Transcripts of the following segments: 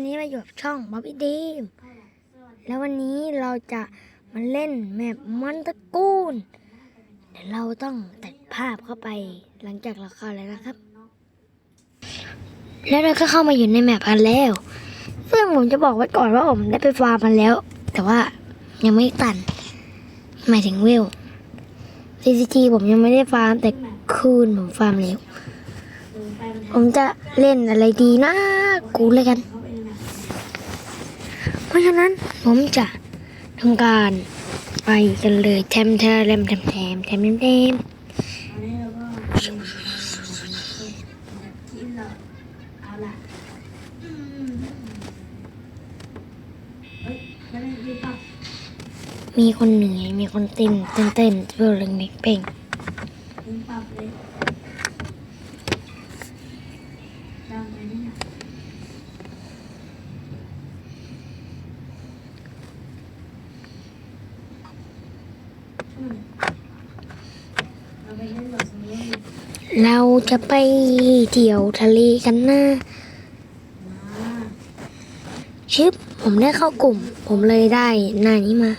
วันนี้มาอยู่กับช่องบ๊อบบี้ดีมแล้ววันนี้เราจะมาเล่นแมปมอนตะกูนเดี๋ยวเราต้องตัดภาพเข้าไปหลังจากเราเข้าแล้วนะครับ แล้วเราก็เข้ามาอยู่ในแมปกันแล้ว ซึ่งผมจะบอกไว้ก่อนว่าผมได้ไปฟาร์มมันแล้ว แต่ว่ายังไม่ตัน หมายถึงเวล CCG ผมยังไม่ได้ฟาร์มแต่คูณผมฟาร์มแล้วผมจะเล่นอะไรดีนะ กูเลยกันเพ ราะฉะนั้นผมจะทำการไปกันเลยแทมแทมแทมแทมแทมแทมแทมอันนี้เราก็ที่เราเอาละอืมเฮ้ยแล้วนี่ดีป่ะมีคนเหนื่อยมีคนเต้นเต้นเต้นเพื่อเล่นเป่ง ดีป่ะเลยดังไปเนี่ยอืม เราจะไปเที่ยวทะเลกันนะชิปผมได้เข้ากลุ่ม ผมเลยได้หน้านี้มา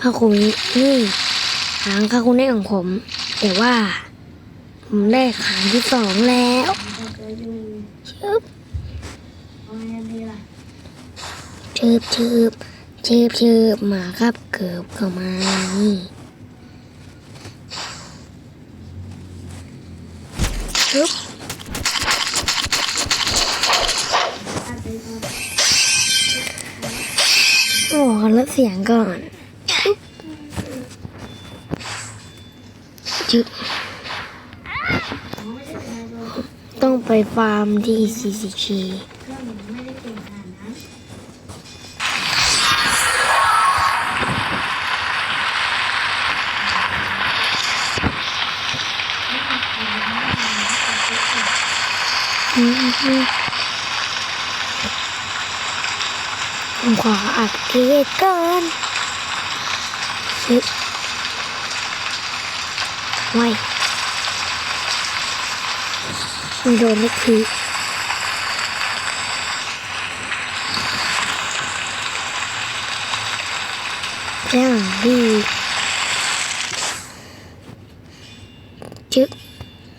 พาคุณนี่หางคาคุณได้ของผม แต่ว่า ผมได้ขางที่สองแล้วชิปชืบชืบชืบชืบมาครับเกือบเข้ามานี่ ปึ๊บโอ้ล้วเสียงก่อนจึ๊ต้องไปฟาร์มที่ซีซีชี ผมขออัดคลิปก่อนชึบไว้ไม่โดนนักทีจ้างดีจึ๊ก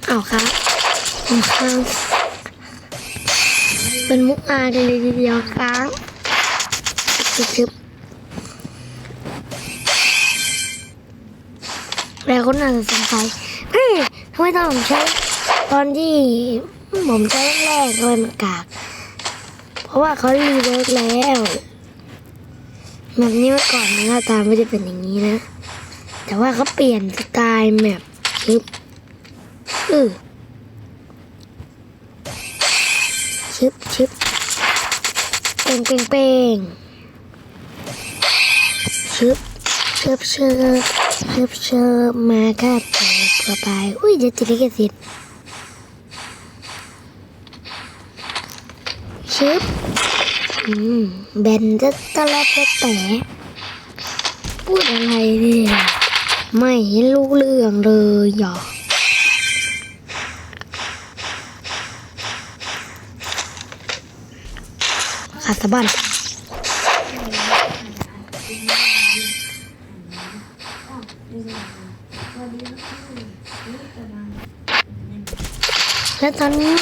เอาครับเอาครับ เป็นมุกอากันเลยทีเดียวครับชึบแล้วคนอาจจะสงสัยเฮ้ยทำไมตอนผมใช้ ตอนที่ผมใช้แรกๆทำไมมันกาก เพราะว่าเขารีเวิร์กแล้วแบบนี้เมื่อก่อนหน้าตาไม่ได้เป็นอย่างนี้นะ แต่ว่าเขาเปลี่ยนสไตล์แมปชึบอือ ชึบชึบเป่งเป่งเป่งชึบชึบชึบชึบชึบมาครับต่อไปอุ้ยเดี๋ยวติดลิขสิทธิ์ชึบอืมแบนจะตะละจะแต่พูดอะไรเนี่ยไม่รู้เรื่องเลยหรอ ขาดสะบันแล้วตอนนี้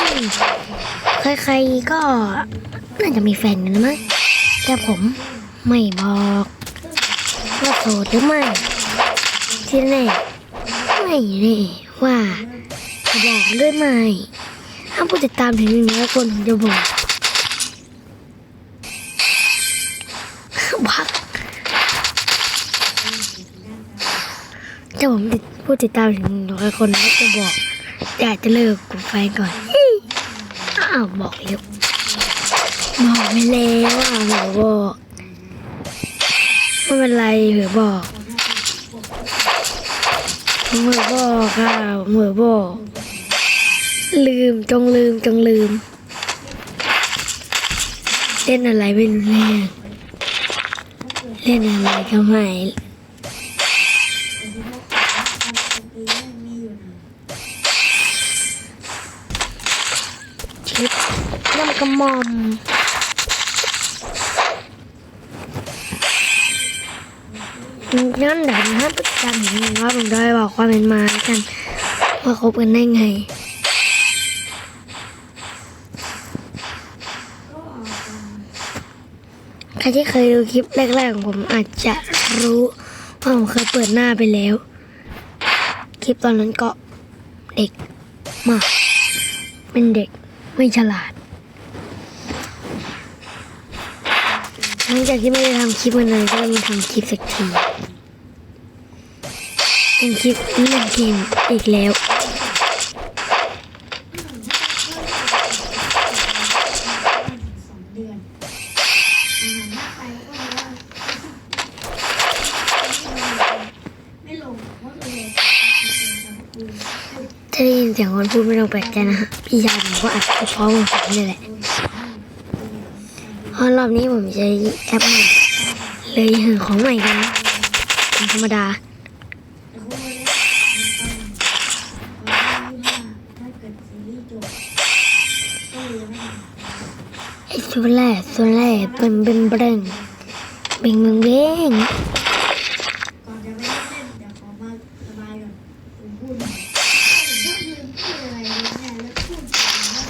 ใครๆก็น่าจะมีแฟนกันนะมั้งแต่ผมไม่บอกว่าโสดหรือไม่ที่แน่ไม่แน่ว่าจะบอกหรือไม่ถ้าผู้ติดตามถึงหนึ่งร้อยคนผมจะบอก พักถ้า ผมติดผู้ติดตามถึงหนึ่งร้อยคนก็จะบอก อยากจะเลิกกับแฟนก่อน อ้าวบอกเร็วบอกไปแล้วอะบอกบอกไม่เป็นไรเหรือบอกเหมือบอกค่ะเหมือบอก ลืมจงลืมจงลืมเล่นอะไรไม่รู้เรื่องเล่นอะไรก็ไม่ ยิบน้ำกระมอมงั้นเดี๋ยวนะประจันว่าผมได้บอกความเป็นมากันว่าคบกันได้ไงใครที่เคยดูคลิปแรกๆของผมอาจจะรู้ว่าผมเคยเปิดหน้าไปแล้ว คลิปตอนนั้นก็เด็กมากเป็นเด็ก ไม่ฉลาดหลังจากที่ไม่ได้ทำคลิปมานานก็เลยมาทำคลิปสักทีเป็นคลิปเล่นเกมอีกแล้ว สองเดือนอาหารมากไปก็เลยว่าไม่ลงเพราะเลยคุณ ถ้าได้ยินเสียง คนพูดไม่ต้องแปลกใจนะฮะพี่ชายผมก็อัดเฉพาะของผมนี่แหละเพราะรอบนี้ผมใช้แอปใหม่เลยหาของใหม่กันธรรมดาไอ้ส่วนแรกส่วนแรกเป็นเป็นเบรงเบ่งเบงเบง ก่อนจะไปเล่นเดี๋ยวขอมาระบายก่อนผมพูดหน่อยผมชอบลืมพูดอะไรเนี่ยแล้วพูดจาว่า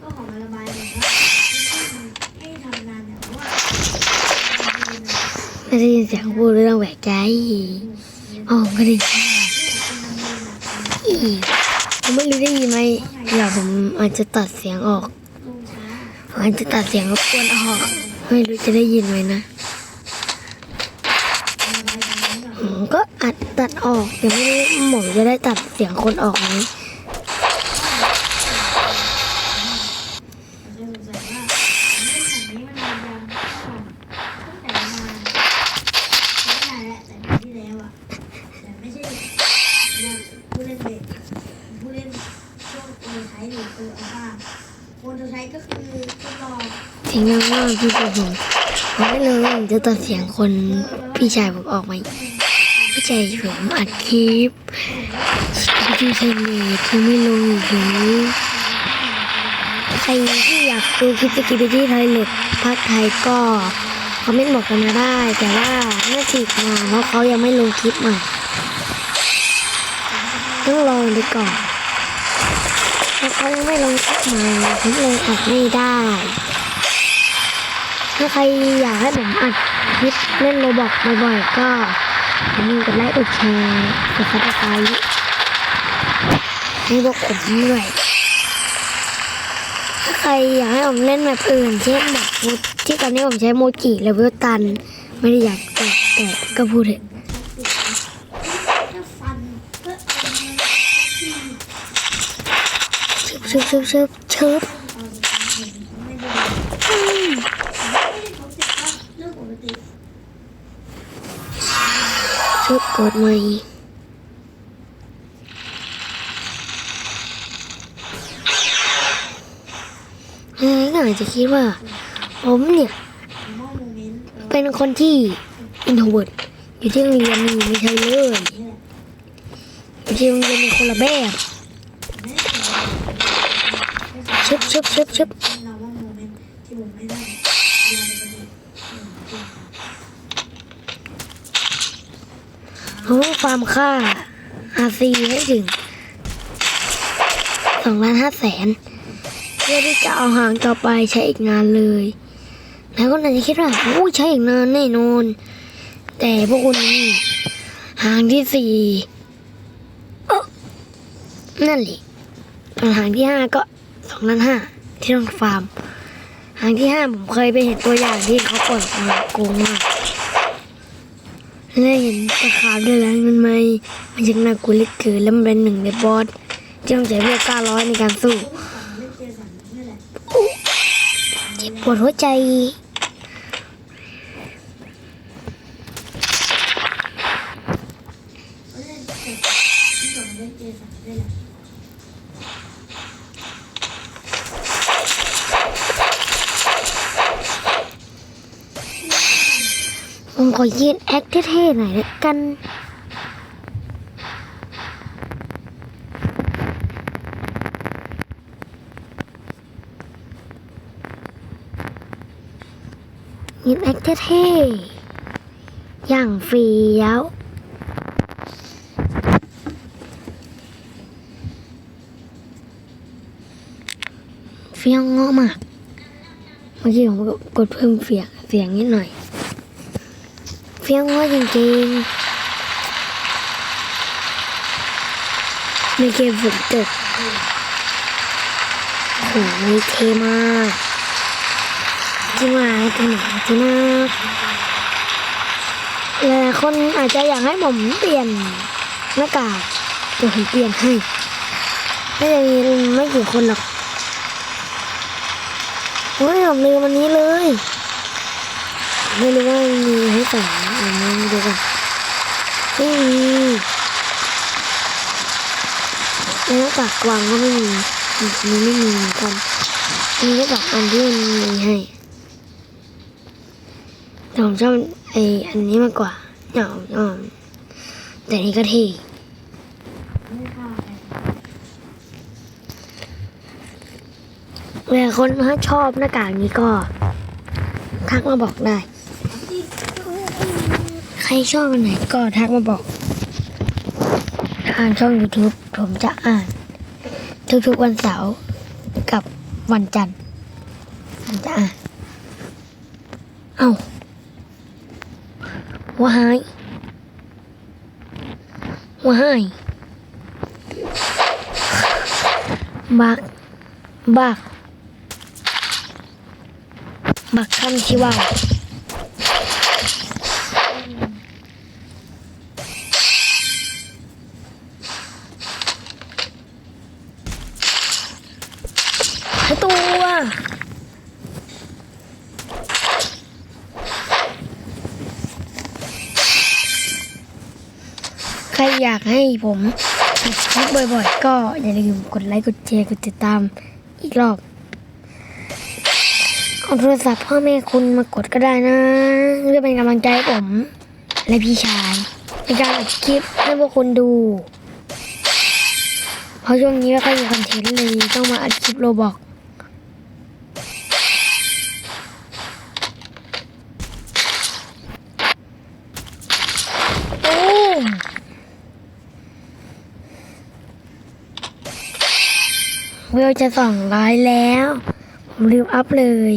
ก็ขอมาระบายหน่อยว่าให้ทำงานเนี่ยเพราะว่า ไม่ได้ยินเสียงพูดไม่องแปลกใจอ๋อผมก็ได้ยินอีกผมไม่รู้ได้ยินไหมเดี๋ยวผมอาจจะตัดเสียงออกผมอาจจะตัดเสียงรบกวนออก ไม่รู้จะได้ยินไหมนะระบายตรงนี้ก่อนผมก็อัดตัดออกแต่ไม่รู้ผมจะได้ตัดเสียงคนออกไหม เคยสงสัยว่าเรื่องของนี้มันนานยังตั้งแต่มาไม่นานแล้วแต่ปีที่แล้วอะแต่ไม่ใช่ผู้เล่นเบสผู้เล่นช่วงตัวใช้หรือตัวอัลฟาตัวใช้ก็คือทดลอง ทิ้งงว่างพี่ผมผมไม่รู้ว่าผมจะตัดเสียงคนพี่ชายผมออกไหมพี่ชายผมอัดคลิปที่ใช้เน็ตที่ไม่ลงอยู่ใครที่อยากดูคลิปสกิปที่ไทยเล็กภาคไทยก็คอมเมนต์บอกกันมาได้ แต่ว่าเมื่อฉีดมาเพราะเขายังไม่ลงคลิปใหม่ต้องรอไปก่อนเพราะเขายังไม่ลงคลิปใหม่ผมเลยอัดไม่ได้ ถ้าใครอยากให้ผมอัดคลิปเล่นโรบอกบ่อยๆ ก็อย่าลืมกดไลค์กดแชร์กดซับสไครต์ให้พวกผมด้วยถ้าใครอยากให้ผมเล่นแบบอื่น เช่นแบบโมที่ตอนนี้ผมใช้โมจิเลเวลตัน ไม่ได้อยากแตะแต่ก็พูดเถอะชึบชึบชึบชึบชึบ ไม่ได้ไม่ได้ผมติดว่าเรื่องปกติ ชึบกดใหม่ฮ้ยก็อาจจะคิดว่า ผมเนี่ย เป็นคนที่อินโทรเวิร์ดอยู่ที่โรงเรียนนี่ไม่ใช่เลยอยู่ที่โรงเรียนเป็นคนละแบบไม่ได้เบชึบชึบชึบชึบ เราว่าโมเมนต์ที่ผมไม่ได้เวลาปกติ เออจริงผมต้องฟามค่าอาซีให้ถึงสองล้านห้าแสนเพื่อที่จะเอาหางต่อไปใช้อีกนานเลย แล้วก็อาจจะคิดว่าโอ้ใช้อีกนานแน่นอน แต่พวกคุณนี่หางที่สี่เอ้อนั่นแหละส่วนหางที่ห้าก็สองล้านห้าที่ต้องฟาร์มหางที่ห้าผมเคยไปเห็นตัวอย่างที่เขาปล่อยมาโกงมาก แล้วเห็นตะขาบด้วยแล้วมันไม่มันยังน่ากลัวเหลือเกินแล้วมันเป็นหนึ่งในบอสที่ต้องใช้เวลเก้าร้อยในการสู้เจ็บปวดหัวใจ เขาเล่นเจสันที่ก่อนเล่นเจสันนี่แหละ ผมขอยืนแอคเท่ๆหน่อยละกันยืนแอคเท่อย่างเฟี้ยวเฟี้ยวเงาะมากเมื่อกี้ผมกดเพิ่มเสียงเสียงนิดหน่อย เฟี้ยวเงาจริงๆในเกมฝนตกโอ้โหเทมากจริงว่าตัวไหนเท่มากหลายๆคนอาจจะอยากให้ผมเปลี่ยนหน้ากากเดี๋ยวผมเปลี่ยนให้ไม่จะมีไม่กี่คนหรอกโอ้ยผมลืมวันนี้เลย ไม่รู้ว่ามี ให้ใส่หรือไม่ดูก่อนไม่มีในหน้ากากกวางก็ไม่มีอันนี้ไม่มีเหมือนกันมีหน้ากากอันที่มันมีให้แต่ผมชอบไออันนี้มากกว่าหนาวหนาวแต่นี่ก็เท่ไม่เข้าไปเวลาคนถ้าชอบหน้ากากนี้ก็ทักมาบอกได้ รชอบอันไหนก็ทักมาบอก ทางช่อง YouTube ผมจะอ่าน ทุกๆวันเสาร์กับวันจันทร์ผมจะอ่าน เอ้าว่าหายว่าหายบักบักบักคำที่ว่า หายตัว ใคร อยากให้ผมคลิปบ่อยๆ ก็อย่าลืมกดไลค์ กดแชร์ กดติดตามอีกรอบ เอาโทรศัพท์พ่อแม่คุณมากดก็ได้นะเพื่อเป็นกำลังใจให้ผม และพี่ชายในการอัดคลิปให้พวกคุณดู เพราะช่วงนี้ไม่ค่อยมีคอนเทนต์เลย ต้องมาอัดคลิปโรบอก โอ้ เวลจะสองร้อยแล้ว ผมลืมอัพเลย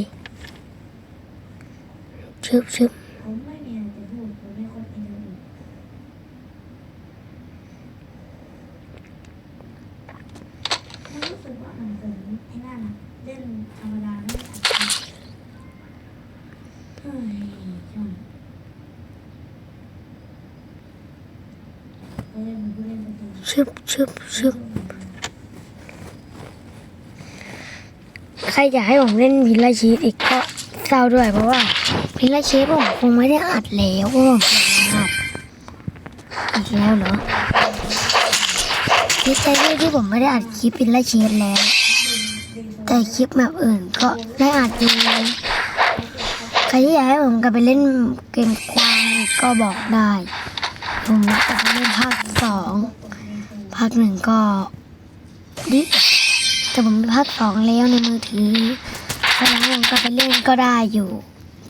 ชึบชึบผมไม่มีวิวอัพเลยช่างไปเล่นมันก็เล่นไปเถอะชึบชึบชึบ ครอยากให้ผมเล่นวิลล่าชีสอีกก็เศร้าด้วยเพราะว่าวิลล่าชีสผมคงไม่ได้อัดแล้วอัดอีกแล้วเหรอดีใจด้วยที่ผมไม่ได้อัดคลิปวิลล่าชีสแล้ว แต่คลิปแบบอื่นก็ได้อัดอยู่ใครที่อยากให้ผมกลับไปเล่นเกมควางก็บอกได้ ผมจะเล่นภาคสองภาคหนึ่งก็ดิ แต่ผมมีภาคสองแล้วในมือถือเพราะฉะนั้นผมก็ไปเล่นก็ได้อยู่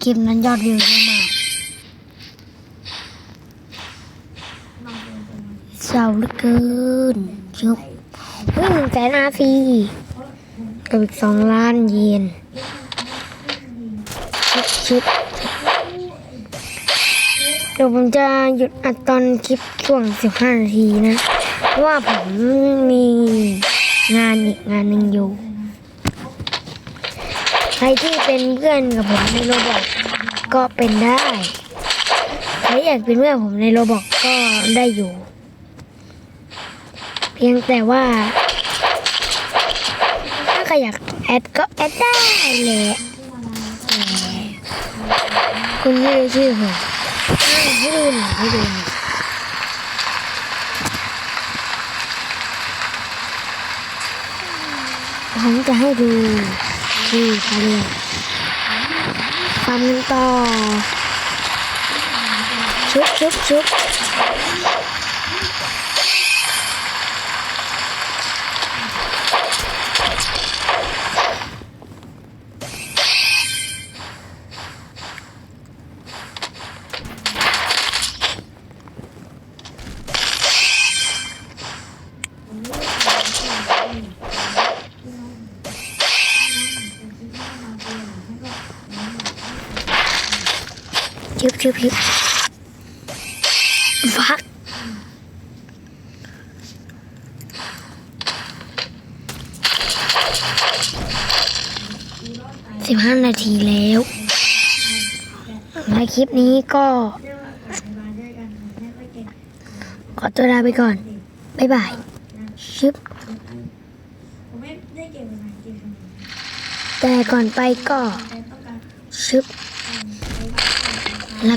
คลิปนั้นยอดวิวเยอะมากเศร้าเหลือเกินชุบเฮ้ยหนึ่งแสนอาซีกับอีกสองล้านเยนชุบชุบเดี๋ยวผมจะหยุดอัดตอนคลิปช่วงสิบห้านาทีนะเพราะว่าผมมี งานอีกงานหนึ่งอยู่ ใครที่เป็นเพื่อนกับผมในโรบอกก็เป็นได้ ใครอยากเป็นเพื่อนผมในโรบอกก็ได้อยู่ เพียงแต่ว่า ถ้าใครอยากแอดก็แอดได้แหละแต่คุณไม่รู้ชื่อผมอ้าวให้ดูหน่อยให้ดูหน่อย ผมจะให้ดูคืออะไรฟันกันต่อชุบชุบชุบ ชึบชึบชึบฟักสิบห้านาทีแล้วและคลิปนี้ก็ ขอตัวลาไปก่อน บ๊ายบาย ชึบ แต่ก่อนไปก็ แ